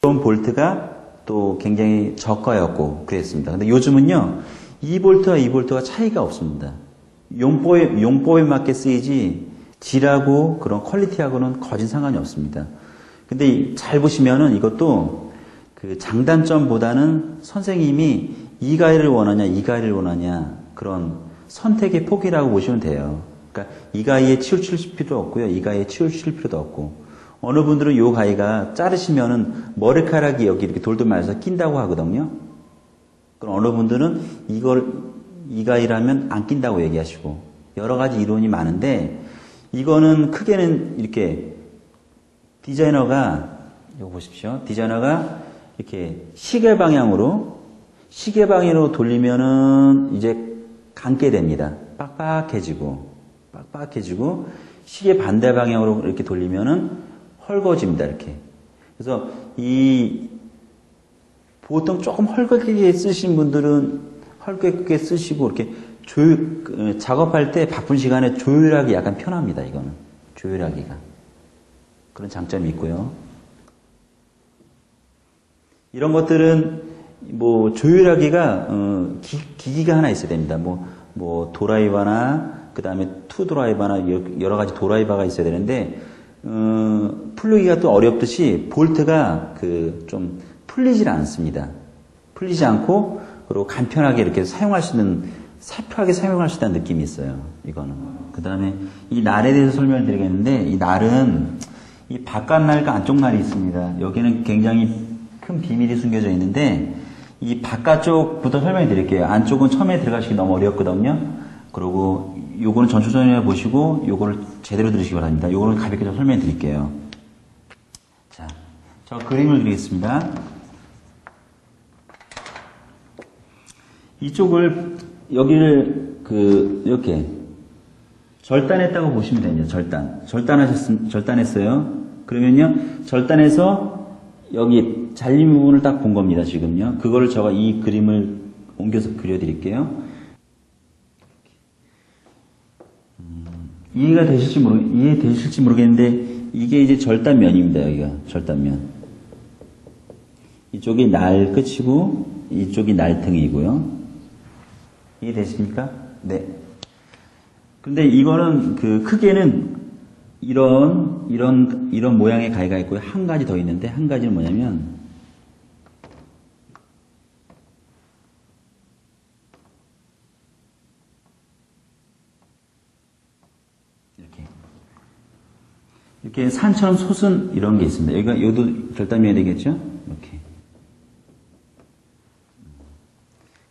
그런 볼트가 또 굉장히 저가였고 그랬습니다. 근데 요즘은요, 2볼트와 2볼트가 차이가 없습니다. 용법에, 용법에 맞게 쓰이지 질하고 그런 퀄리티하고는 거진 상관이 없습니다. 근데 잘 보시면은 이것도 그 장단점보다는 선생님이 이 가위를 원하냐, 이 가위를 원하냐 그런 선택의 폭이라고 보시면 돼요. 그러니까 이 가위에 치우칠 필요도 없고요. 이 가위에 치우칠 필요도 없고. 어느 분들은 요 가위가 자르시면은 머리카락이 여기 이렇게 돌돌 말아서 낀다고 하거든요. 그럼 어느 분들은 이걸 이 가위라면 안 낀다고 얘기하시고 여러 가지 이론이 많은데 이거는 크게는 이렇게 디자이너가 이거 보십시오. 디자이너가 이렇게 시계 방향으로 시계 방향으로 돌리면은 이제 감게 됩니다. 빡빡해지고 빡빡해지고 시계 반대 방향으로 이렇게 돌리면은 헐거집니다. 이렇게. 그래서 이 보통 조금 헐겁게 쓰신 분들은 헐겁게 쓰시고 이렇게 조율 그, 작업할 때 바쁜 시간에 조율하기 약간 편합니다. 이거는 조율하기가 그런 장점이 있고요. 이런 것들은 뭐 조율하기가 어, 기, 기가 하나 있어야 됩니다. 뭐, 뭐 도라이버나 그 다음에 투 드라이버나 여러 가지 도라이버가 있어야 되는데 어, 풀리기가 또 어렵듯이 볼트가 그 좀 풀리질 않습니다. 풀리지 않고 그리고 간편하게 이렇게 사용할 수 있는 사표하게 사용할 수 있다는 느낌이 있어요. 이거는. 그 다음에 이 날에 대해서 설명을 드리겠는데 이 날은 이 바깥 날과 안쪽 날이 있습니다. 여기는 굉장히 큰 비밀이 숨겨져 있는데 이 바깥쪽부터 설명해 드릴게요. 안쪽은 처음에 들어가시기 너무 어렵거든요. 그리고 요거는 전초전에 보시고 요거를 제대로 들으시기 바랍니다. 요거는 가볍게 좀 설명해 드릴게요. 자, 저 그림을 드리겠습니다. 이쪽을 여기를 그 이렇게 절단했다고 보시면 됩니다. 절단. 절단하셨 절단했어요. 그러면요. 절단해서 여기 잘린 부분을 딱 본 겁니다. 지금요. 그거를 제가 이 그림을 옮겨서 그려 드릴게요. 이해가 되실지 모르 이해되실지 모르겠는데 이게 이제 절단면입니다. 여기가 절단면. 이쪽이 날 끝이고 이쪽이 날등이고요. 이해되십니까? 네. 근데 이거는 그 크게는 이런 이런 이런 모양의 가위가 있고요. 한 가지 더 있는데 한 가지는 뭐냐면 이렇게 이렇게 산처럼 솟은 이런 게 있습니다. 여기가 여도 절단면이 되겠죠? 이렇게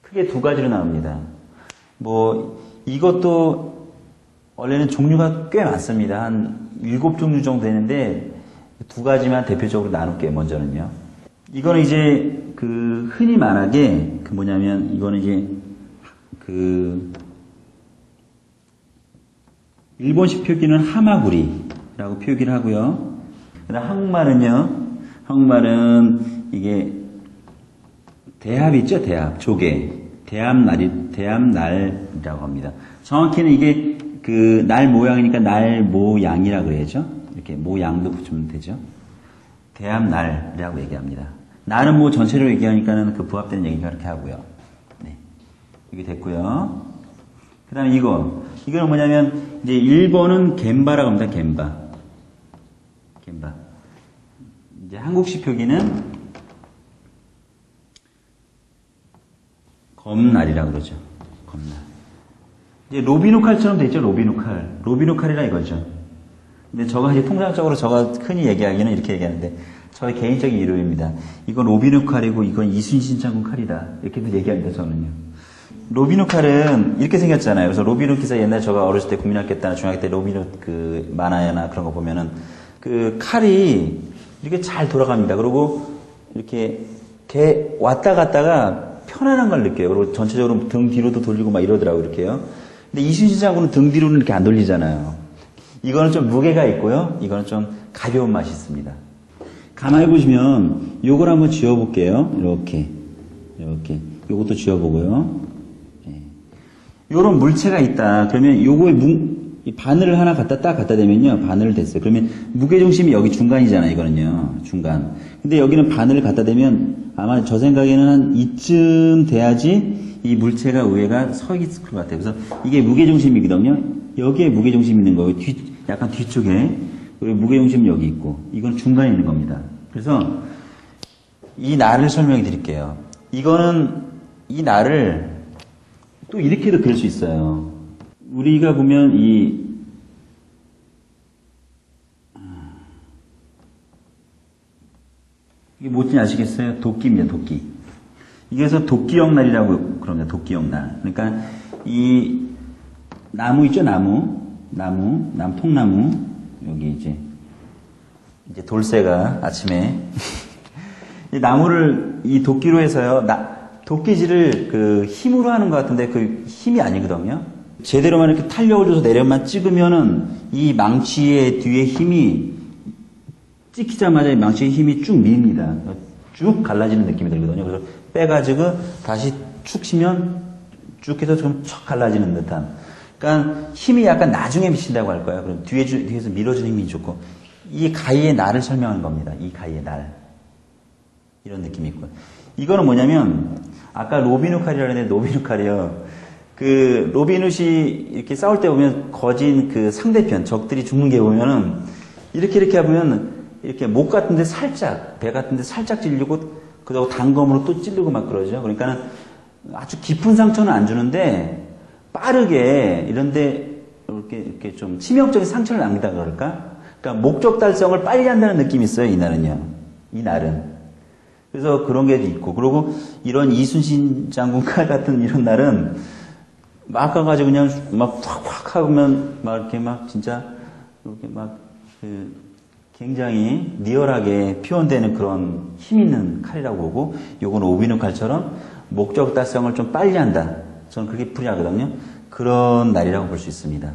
크게 두 가지로 나옵니다. 뭐 이것도 원래는 종류가 꽤 많습니다. 한 일곱 종류 정도 되는데 두 가지만 대표적으로 나눌게요. 먼저는요. 이거는 이제 그 흔히 말하게 그 뭐냐면 이거는 이제 그 일본식 표기는 하마구리 라고 표기를 하고요. 그 다음 한국말은요. 한국말은 이게 대합 있죠? 대합 조개 대합날이 대합날이라고 합니다. 정확히는 이게 그 날 모양이니까 날 모양이라 그래야죠. 이렇게 모양도 붙이면 되죠. 대합날이라고 얘기합니다. 날은 뭐 전체로 얘기하니까는 그 부합되는 얘기가 그렇게 하고요. 네. 이게 됐고요. 그 다음에 이거. 이거는 뭐냐면, 이제 1번은 겐바라고 합니다. 겐바. 겐바. 이제 한국식 표기는 검날이라고 그러죠. 검날. 이제 로비누 칼처럼 되죠. 로비누 칼. 로비누 칼이라 이거죠. 근데 저가 이제 통상적으로 저가 흔히 얘기하기는 이렇게 얘기하는데 저의 개인적인 이름입니다. 이건 로비누 칼이고 이건 이순신 장군 칼이다. 이렇게도 얘기합니다. 저는요. 로비누 칼은 이렇게 생겼잖아요. 그래서 로비누 기사 옛날 제가 어렸을 때 국민학교 때나 중학교 때 로비누 그 만화나 그런 거 보면은 그 칼이 이렇게 잘 돌아갑니다. 그리고 이렇게 개 왔다 갔다가 편안한 걸 느껴요. 그리고 전체적으로 등 뒤로도 돌리고 막 이러더라고요. 이렇게요. 근데 이순신 장군은 등 뒤로는 이렇게 안 돌리잖아요. 이거는 좀 무게가 있고요. 이거는 좀 가벼운 맛이 있습니다. 가만히 보시면 요걸 한번 지워볼게요. 이렇게 이렇게 요것도 지워보고요. 네. 요런 물체가 있다. 그러면 요거의 뭉, 이 바늘을 하나 갖다 딱 갖다 대면요. 바늘 됐어요. 그러면 무게중심이 여기 중간이잖아요. 이거는요. 중간. 근데 여기는 바늘을 갖다 대면 아마 저 생각에는 한 이쯤 돼야지 이 물체가 위에가 서 있을 것 같아요. 그래서 이게 무게중심이거든요. 여기에 무게중심이 있는 거예요. 뒤, 약간 뒤쪽에. 무게중심 여기 있고. 이건 중간에 있는 겁니다. 그래서 이 날을 설명해 드릴게요. 이거는 이 날을 또 이렇게도 그릴 수 있어요. 우리가 보면 이 이게 뭔지 아시겠어요? 도끼입니다. 도끼. 이게서 도끼형 날이라고 그럽니다. 도끼형 날. 그러니까 이 나무 있죠? 나무. 나무, 남 통나무. 여기 이제 이제 돌쇠가 아침에 이 나무를 이 도끼로 해서요. 나, 도끼질을 그 힘으로 하는 것 같은데 그 힘이 아니거든요. 제대로만 이렇게 탄력을 줘서 내려만 찍으면은 이 망치의 뒤에 힘이 찍히자마자 이 망치의 힘이 쭉 밀립니다. 쭉 갈라지는 느낌이 들거든요. 그래서 빼가지고 다시 축 치면 쭉 해서 좀 척 갈라지는 듯한. 그러니까 힘이 약간 나중에 미친다고 할 거예요. 그럼 뒤에, 뒤에서 밀어주는 힘이 좋고. 이 가위의 날을 설명하는 겁니다. 이 가위의 날. 이런 느낌이 있고. 이거는 뭐냐면, 아까 로비누 칼이라고 했는데, 로비누 칼이요. 그, 로비누시 이렇게 싸울 때 보면, 거진 그 상대편, 적들이 죽는 게 보면은, 이렇게 이렇게 하면, 이렇게 목 같은데 살짝, 배 같은데 살짝 찔리고, 그러고 단검으로 또 찔리고 막 그러죠. 그러니까는 아주 깊은 상처는 안 주는데, 빠르게, 이런데, 이렇게, 이렇게 좀 치명적인 상처를 남기다 그럴까? 그러니까 목적 달성을 빨리 한다는 느낌이 있어요, 이 날은요. 이 날은. 그래서 그런 게 있고. 그리고 이런 이순신 장군 칼 같은 이런 날은 막 가가지고 그냥 막 확확 하면 막 이렇게 막 진짜 이렇게 막 그 굉장히 리얼하게 표현되는 그런 힘 있는 칼이라고 보고 요건 오비누 칼처럼 목적 달성을 좀 빨리 한다. 저는 그렇게 풀이하거든요. 그런 날이라고 볼 수 있습니다.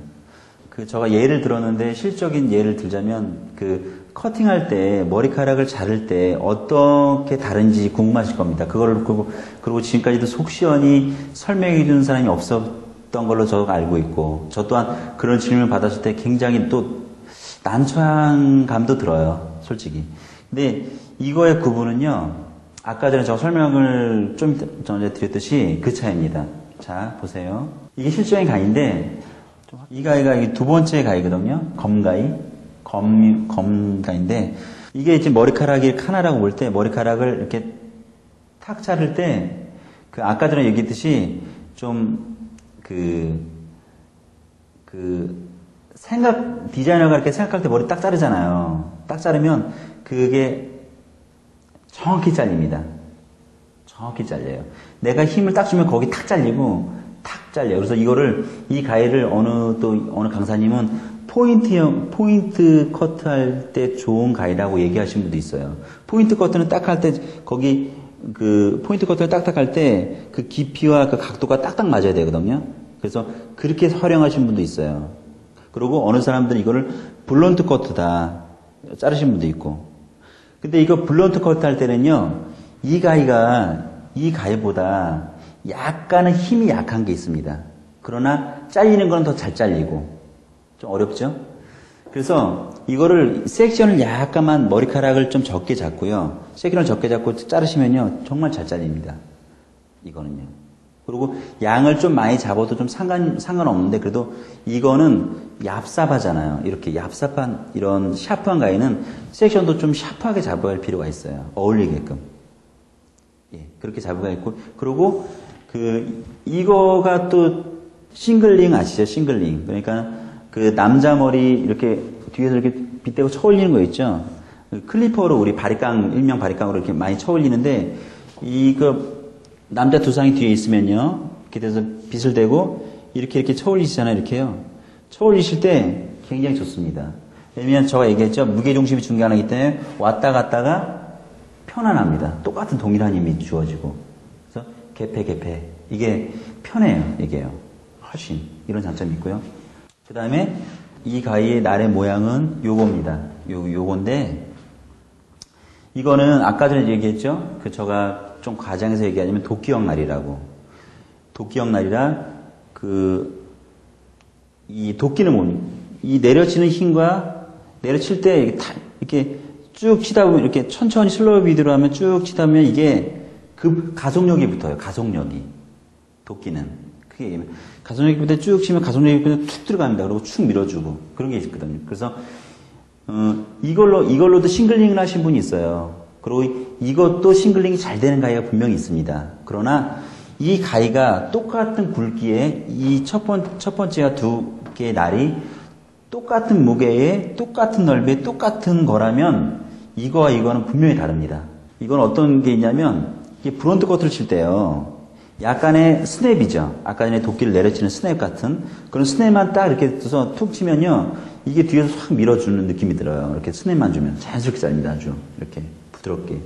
그 제가 예를 들었는데 실적인 예를 들자면 그 커팅할 때 머리카락을 자를 때 어떻게 다른지 궁금하실 겁니다. 그거를 그리고, 지금까지도 속 시원히 설명해 주는 사람이 없 었던 걸로 저가 알고 있고 저 또한 그런 질문을 받았을 때 굉장히 또 난처한 감도 들어요. 솔직히. 근데 이거의 구분은요. 아까 전에 저 설명을 좀 전에 드렸듯이 그 차이입니다. 자, 보세요. 이게 실적인 가위인데 이 가위가 두 번째 가위거든요. 검가위. 검, 검가인데, 이게 이제 머리카락이 카나라고 볼 때, 머리카락을 이렇게 탁 자를 때, 그, 아까 전에 얘기했듯이, 좀, 그, 그, 생각, 디자이너가 이렇게 생각할 때 머리 딱 자르잖아요. 딱 자르면, 그게 정확히 잘립니다. 정확히 잘려요. 내가 힘을 딱 주면 거기 탁 잘리고, 탁 잘려요. 그래서 이거를, 이 가위를 어느 또, 어느 강사님은 포인트형, 포인트 커트 할 때 좋은 가위라고 얘기하시는 분도 있어요. 포인트 커트는 딱 할 때, 거기, 그, 포인트 커트를 딱딱 할 때, 그 깊이와 그 각도가 딱딱 맞아야 되거든요. 그래서 그렇게 활용하시는 분도 있어요. 그리고 어느 사람들은 이거를 블론트 커트다. 자르신 분도 있고. 근데 이거 블론트 커트 할 때는요, 이 가위가, 이 가위보다 약간은 힘이 약한 게 있습니다. 그러나 잘리는 거는 더잘 잘리고. 좀 어렵죠? 그래서 이거를 섹션을 약간만 머리카락을 좀 적게 잡고요. 섹션을 적게 잡고 자르시면요. 정말 잘 잘립니다. 이거는요. 그리고 양을 좀 많이 잡아도 좀 상관, 상관없는데 그래도 이거는 얍삽하잖아요. 이렇게 얍삽한 이런 샤프한 가위는 섹션도 좀 샤프하게 잡아야 할 필요가 있어요. 어울리게끔. 예, 그렇게 잡아야 있고. 그리고 그, 이거가 또 싱글링 아시죠? 싱글링. 그러니까 그 남자 머리 이렇게 뒤에서 이렇게 빗대고 쳐올리는 거 있죠. 그 클리퍼로 우리 바리깡 일명 바리깡으로 이렇게 많이 쳐올리는데 이거 남자 두 상이 뒤에 있으면요 이렇게 돼서 빗을 대고 이렇게 이렇게 쳐올리시잖아요 이렇게요. 쳐올리실 때 굉장히 좋습니다. 왜냐면 제가 얘기했죠 무게 중심이 중요하기 때문에 왔다 갔다가 편안합니다. 똑같은 동일한 힘이 주어지고 그래서 개폐 개폐 이게 편해요 이게요 훨씬 이런 장점이 있고요. 그 다음에 이 가위의 날의 모양은 요겁니다. 요, 요건데, 이거는 아까 전에 얘기했죠? 그 저가 좀 과장해서 얘기하자면 도끼형 날이라고. 도끼형 날이라 그, 이 도끼는 뭡니까? 이 내려치는 힘과 내려칠 때 이렇게, 타, 이렇게 쭉 치다 보면 이렇게 천천히 슬로우 비드로 하면 쭉 치다 보면 이게 그 가속력이 붙어요. 가속력이. 도끼는. 크게. 가속력이 붙어 쭉 치면 가속력이 그냥 툭 들어갑니다. 그리고 축 밀어주고. 그런 게 있거든요. 그래서, 어, 이걸로, 이걸로도 싱글링을 하신 분이 있어요. 그리고 이것도 싱글링이 잘 되는 가위가 분명히 있습니다. 그러나 이 가위가 똑같은 굵기에 이 첫 번, 첫 번째와 두 개의 날이 똑같은 무게에 똑같은 넓이에 똑같은 거라면 이거와 이거는 분명히 다릅니다. 이건 어떤 게 있냐면 이게 브론트 커트를 칠 때요. 약간의 스냅이죠. 아까 전에 도끼를 내려치는 스냅 같은 그런 스냅만 딱 이렇게 써서 툭 치면요. 이게 뒤에서 확 밀어주는 느낌이 들어요. 이렇게 스냅만 주면 자연스럽게 잘립니다. 아주 이렇게 부드럽게.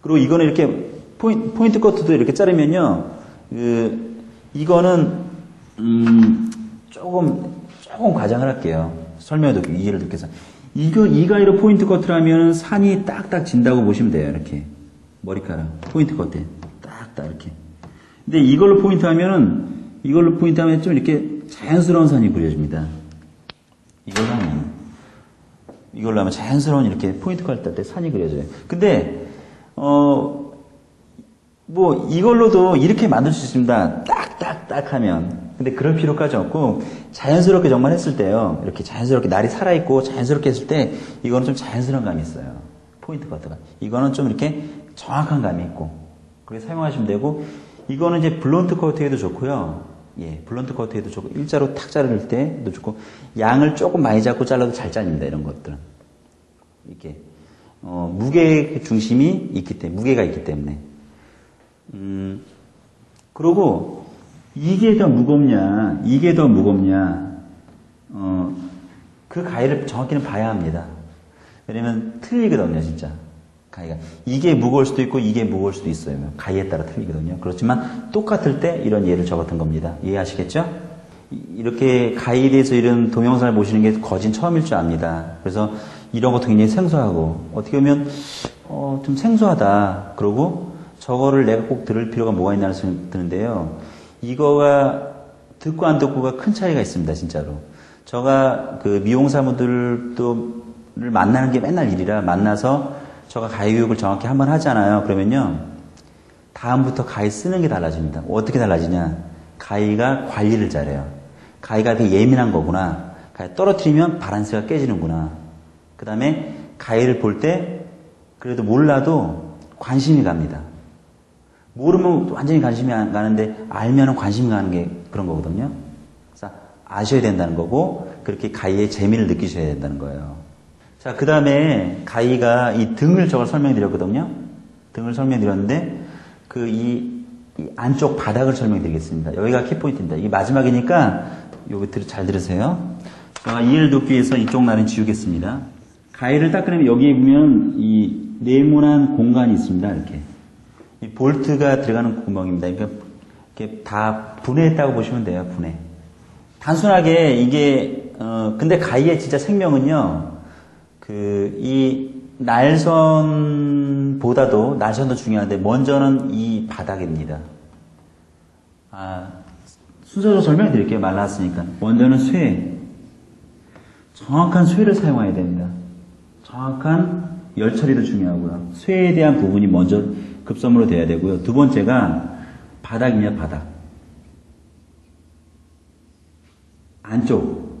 그리고 이거는 이렇게 포인트, 포인트 커트도 이렇게 자르면요. 그 이거는 음, 조금 조금 과장을 할게요. 설명을 듣기 이해를 듣기 위해서. 이거 이 가위로 포인트 커트를 하면 산이 딱딱 진다고 보시면 돼요. 이렇게 머리카락 포인트 커트 딱딱 이렇게. 근데 이걸로 포인트 하면은 이걸로 포인트 하면 좀 이렇게 자연스러운 산이 그려집니다. 이걸로 하면 이걸로 하면 자연스러운 이렇게 포인트 할때 산이 그려져요. 근데 어. 뭐 이걸로도 이렇게 만들 수 있습니다. 딱딱딱 하면. 근데 그럴 필요까지 없고 자연스럽게 정말 했을 때요. 이렇게 자연스럽게 날이 살아 있고 자연스럽게 했을 때 이거는 좀 자연스러운 감이 있어요. 포인트 커트가. 이거는 좀 이렇게 정확한 감이 있고 그렇게 사용하시면 되고 이거는 이제 블론트 커트에도 좋고요. 예, 블론트 커트에도 좋고 일자로 탁 자를 때도 좋고 양을 조금 많이 잡고 잘라도 잘 잘립니다. 이런 것들은 이렇게 어, 무게 중심이 있기 때문에 무게가 있기 때문에 음, 그리고 이게 더 무겁냐, 이게 더 무겁냐, 어, 그 가위를 정확히는 봐야 합니다. 왜냐면 틀리거든요, 진짜. 가위가. 이게 무거울 수도 있고, 이게 무거울 수도 있어요. 가위에 따라 틀리거든요. 그렇지만, 똑같을 때 이런 예를 적었던 겁니다. 이해하시겠죠? 이렇게 가위에 대해서 이런 동영상을 보시는 게 거진 처음일 줄 압니다. 그래서 이런 것도 굉장히 생소하고, 어떻게 보면, 어, 좀 생소하다. 그러고, 저거를 내가 꼭 들을 필요가 뭐가 있나 생각이 드는데요. 이거가 듣고 안 듣고가 큰 차이가 있습니다, 진짜로. 저가 그 미용사분들도 를 만나는 게 맨날 일이라 만나서 저가 가위 교육을 정확히 한 번 하잖아요. 그러면요. 다음부터 가위 쓰는 게 달라집니다. 어떻게 달라지냐? 가위가 관리를 잘해요. 가위가 되게 예민한 거구나. 가위 떨어뜨리면 바란스가 깨지는구나. 그 다음에 가위를 볼 때 그래도 몰라도 관심이 갑니다. 모르면 완전히 관심이 안 가는데 알면은 관심이 가는 게 그런 거거든요. 그래서 아셔야 된다는 거고 그렇게 가위의 재미를 느끼셔야 된다는 거예요. 자, 그 다음에 가위가 이 등을 저걸 설명드렸거든요. 등을 설명드렸는데 그이 안쪽 바닥을 설명드리겠습니다. 여기가 키포인트입니다. 이게 마지막이니까 요거 잘 들으세요. 제가 이해를 돕기 위해서 이쪽 날은 지우겠습니다. 가위를 닦으려면 여기에 보면 이 네모난 공간이 있습니다. 이렇게. 이 볼트가 들어가는 구멍입니다. 그러니까 이렇게 다 분해했다고 보시면 돼요. 분해. 단순하게 이게 어 근데 가위의 진짜 생명은요. 그 이 날선보다도 날선도 중요한데 먼저는 이 바닥입니다. 아 순서로 설명해 드릴게요. 말랐으니까 먼저는 쇠. 정확한 쇠를 사용해야 됩니다. 정확한 열 처리도 중요하고요. 쇠에 대한 부분이 먼저 급선무로 돼야 되고요. 두 번째가 바닥입니다. 바닥. 안쪽.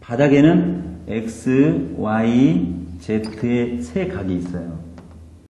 바닥에는 X, Y, Z의 세 각이 있어요.